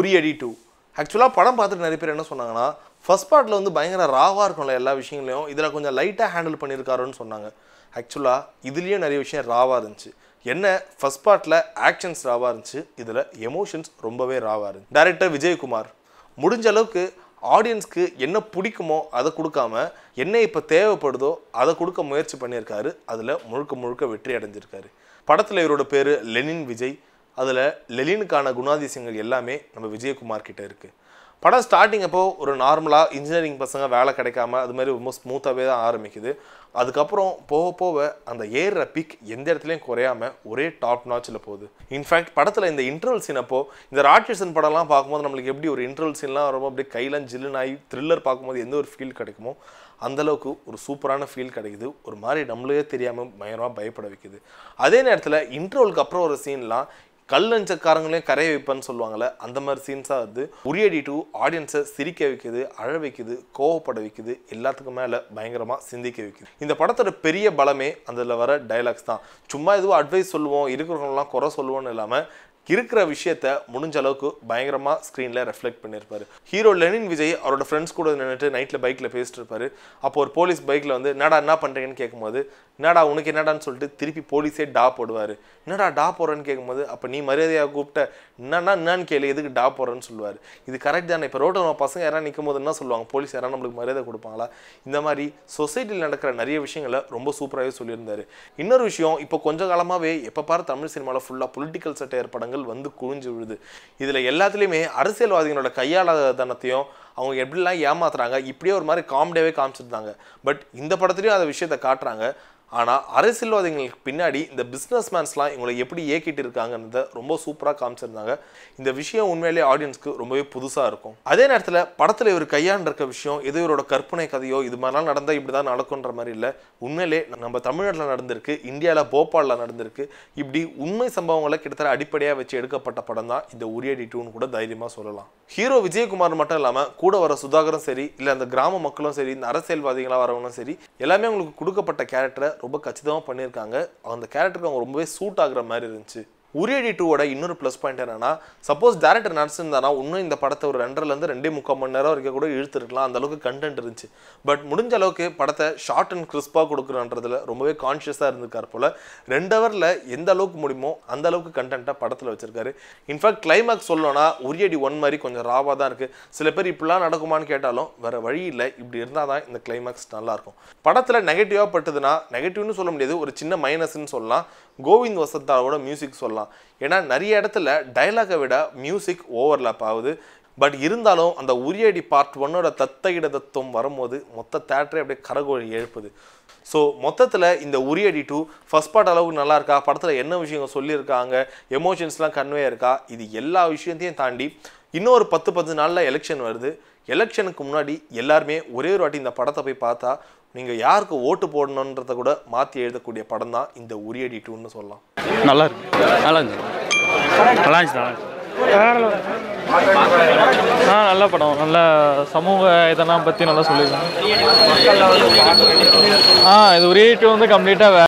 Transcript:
உரியடி டூ ஆக்சுவலாக படம் பார்த்துட்டு நிறைய பேர் என்ன சொன்னாங்கன்னா ஃபர்ஸ்ட் பார்ட்டில் வந்து பயங்கர ராவாக இருக்கும்ல எல்லா விஷயங்களையும் இதில் கொஞ்சம் லைட்டாக ஹேண்டில் பண்ணியிருக்காருன்னு சொன்னாங்க. ஆக்சுவலாக இதுலேயும் நிறைய விஷயம் ராவாக இருந்துச்சு. என்ன? ஃபர்ஸ்ட் பார்ட்டில் ஆக்ஷன்ஸ் ராவாக இருந்துச்சு. இதில் எமோஷன்ஸ் ரொம்பவே ராவாக இருந்துச்சு. டேரக்டர் விஜயகுமார் முடிஞ்ச அளவுக்கு ஆடியன்ஸ்க்கு என்ன பிடிக்குமோ அதை கொடுக்காம என்ன இப்போ தேவைப்படுதோ அதை கொடுக்க முயற்சி பண்ணியிருக்காரு. அதில் முழுக்க முழுக்க வெற்றி அடைஞ்சிருக்காரு. படத்தில் இவரோட பேர் லெனின் விஜய். அதில் லெலினுக்கான குணாதிசயங்கள் எல்லாமே நம்ம விஜயகுமார் கிட்டே இருக்குது படம் ஸ்டார்டிங் அப்போது ஒரு நார்மலாக இன்ஜினியரிங் பசங்க வேலை கிடைக்காம அது மாதிரி ரொம்ப ஸ்மூத்தாகவே தான் ஆரம்பிக்குது. அதுக்கப்புறம் போக போக அந்த ஏறுற பிக் எந்த இடத்துலையும் குறையாம ஒரே டாப் நாச்சில் போகுது. இன்ஃபேக்ட் படத்தில் இந்த இன்டர்வல் சீன் அப்போ இந்த ராட்சசன் படம்லாம் பார்க்கும்போது நம்மளுக்கு எப்படி ஒரு இன்டர்வல் சீன்லாம் ரொம்ப அப்படியே கையிலாம் ஜில்லுன்னு ஆகி த்ரில்லர் பார்க்கும்போது எந்த ஒரு ஃபீல் கிடைக்குமோ அந்தளவுக்கு ஒரு சூப்பரான ஃபீல் கிடைக்குது. ஒரு மாதிரி நம்மளே தெரியாமல் பயங்கரமாக பயப்பட வைக்குது. அதே நேரத்தில் இன்டர்வலுக்கு அப்புறம் ஒரு சீன்லாம் கல்லஞ்சக்காரங்களையும் கரைய வைப்பேன்னு சொல்லுவாங்கல்ல அந்த மாதிரி சீன்ஸாக வந்து உரியடி டூ ஆடியன்ஸை சிரிக்க வைக்குது அழ வைக்குது கோவப்பட வைக்குது எல்லாத்துக்கும் மேலே பயங்கரமாக சிந்திக்க வைக்குது. இந்த படத்தோட பெரிய பலமே அதில் வர டைலாக்ஸ் தான். சும்மா எதுவும் அட்வைஸ் சொல்லுவோம் இருக்கிறவங்களாம் குறை சொல்லுவோம்னு இல்லாமல் இருக்கிற விஷயத்த முடிஞ்ச அளவுக்கு பயங்கரமாக ஸ்க்ரீனில் ரெஃப்ளெக்ட் பண்ணியிருப்பார் ஹீரோ லெனின் விஜய் அவரோட ஃப்ரெண்ட்ஸ் கூட நின்றுட்டு நைட்டில் பைக்கில் பேசிட்டு இருப்பாரு அப்போ ஒரு போலீஸ் பைக்கில் வந்து என்னடா என்ன பண்ணுறீங்கன்னு கேட்கும்போது என்னடா உனக்கு என்னடான்னு சொல்லிட்டு திருப்பி போலீஸே டா போடுவார். என்னடா டா போடுறேன்னு கேட்கும்போது அப்போ நீ மரியாதையாக கூப்பிட்ட என்னன்னா என்னன்னு கேளு எதுக்கு டா போடுறேன்னு சொல்லுவார். இது கரெக்ட் தானே. இப்போ ரோட்டில் நம்ம பசங்க யாராவது நிற்கும் போது என்ன சொல்லுவாங்க? போலீஸ் யாராவது நம்மளுக்கு மரியாதை கொடுப்பாங்களா? இந்த மாதிரி சொசைட்டியில் நடக்கிற நிறைய விஷயங்களை ரொம்ப சூப்பராகவே சொல்லியிருந்தார். இன்னொரு விஷயம் இப்போ கொஞ்ச காலமாகவே எப்போ பாரு தமிழ் சினிமாவில் ஃபுல்லாக பொலிட்டிக்கல் சட்டையர் படங்கள் வந்து குழிஞ்சு விழுது. இதில் எல்லாத்துலேயுமே அரசியல்வாதிகளோட கையாளதனத்தையும் அவங்க எப்படிலாம் ஏமாத்துறாங்க இப்படியே ஒரு மாதிரி காமெடியாகவே காமிச்சிருந்தாங்க. பட் இந்த படத்துலையும் அந்த விஷயத்தை காட்டுறாங்க. ஆனால் அரசியல்வாதிகளுக்கு பின்னாடி இந்த பிஸ்னஸ் மேன்ஸ்லாம் இவங்களை எப்படி ஏக்கிட்டு இருக்காங்கன்றத ரொம்ப சூப்பராக காமிச்சிருந்தாங்க. இந்த விஷயம் உண்மையிலேயே ஆடியன்ஸ்க்கு ரொம்பவே புதுசாக இருக்கும். அதே நேரத்தில் படத்தில் இவர் கையாண்டிருக்க விஷயம் எது இவரோட கற்பனை கதையோ இது மாதிரிலாம் நடந்தால் இப்படி தான் நடக்குன்ற மாதிரி இல்லை. உண்மையிலே நம்ம தமிழ்நாட்டில் நடந்திருக்கு இந்தியாவில் போபாலில் நடந்திருக்கு. இப்படி உண்மை சம்பவங்களை கிட்டத்தட்ட அடிப்படையாக வச்சு எடுக்கப்பட்ட படம் தான் இந்த உரியடி டூன்னு கூட தைரியமாக சொல்லலாம். ஹீரோ விஜயகுமார் மட்டும் இல்லாமல் கூட வர சுதாகரும் சரி இல்லை அந்த கிராம மக்களும் சரி இந்த அரசியல்வாதிகளாக வரவங்களும் சரி எல்லாமே அவங்களுக்கு கொடுக்கப்பட்ட கேரக்டரை ரொம்ப கச்சிதமாக பண்ணியிருக்காங்க. அந்த கேரக்டருக்கு அவங்க ரொம்பவே சூட் ஆகுற மாதிரி இருந்துச்சு. உரியடி டூவோட இன்னொரு ப்ளஸ் பாயிண்ட் என்னன்னா சப்போஸ் டேரக்டர் நடிச்சிருந்தானா இன்னும் இந்த படத்தை ஒரு ரெண்டரைலேருந்து ரெண்டே முக்கால் மணி நேரம் வரைக்கும் கூட இழுத்துருக்கலாம். அந்த அளவுக்கு கண்டென்ட் இருந்துச்சு. பட் முடிஞ்ச அளவுக்கு படத்தை ஷார்ட் அண்ட் கிறிஸ்பாக கொடுக்குறன்றதுல ரொம்பவே கான்ஷியஸாக இருந்திருக்கார் போல். ரெண்டு ஹவரில் எந்த அளவுக்கு முடியுமோ அந்த அளவுக்கு கண்டென்ட்டாக படத்தில் வச்சிருக்காரு. இன்ஃபேக்ட் கிளைமேக்ஸ் சொல்லணும்னா உரியடி ஒன் மாதிரி கொஞ்சம் ராவாக தான் இருக்குது சில பேர் இப்படிலாம் நடக்குமான்னு கேட்டாலும் வேறு வழி இல்லை. இப்படி இருந்தால் தான் இந்த கிளைமேக்ஸ் நல்லாயிருக்கும் படத்தில் நெகட்டிவாக பட்டதுன்னா நெகட்டிவ்னு சொல்ல முடியாது. ஒரு சின்ன மைனஸ்ன்னு சொல்லலாம். கோவிந்த் வசந்தாவோட மியூசிக் சொல்லலாம். ஏன்னா நிறைய இடத்துல டைலாகை விட மியூசிக் ஓவர்லாப் ஆகுது. பட் இருந்தாலும் அந்த உரியடி பார்ட் ஒன்னோட தத்த இட தத்துவம் வரும்போது மொத்த தேட்டரே அப்படியே கரகோழி எழுப்புது. ஸோ மொத்தத்தில் இந்த உரியடி டூ ஃபஸ்ட் பார்ட் அளவுக்கு நல்லா இருக்கா? படத்தில் என்ன விஷயங்கள் சொல்லியிருக்காங்க? எமோஷன்ஸ்லாம் கன்வே இருக்கா? இது எல்லா விஷயத்தையும் தாண்டி இன்னொரு பத்து பத்து நாளில் எலெக்ஷன் வருது. எலெக்ஷனுக்கு முன்னாடி எல்லாருமே ஒரே ஒரு வாட்டி இந்த படத்தை போய் பார்த்தா நீங்கள் யாருக்கு ஓட்டு போடணுன்றத கூட மாற்றி எழுதக்கூடிய படம் தான் இந்த உரியடி டூன்னு சொல்லலாம். நல்லா இருக்கு. நல்லா இருந்துச்சு. நல்லா இருந்துச்சு ஆ நல்ல படம். நல்ல சமூக இதெல்லாம் பற்றி நல்லா சொல்லியிருக்காங்க. ஆ இது ஒரு வந்து கம்ப்ளீட்டாக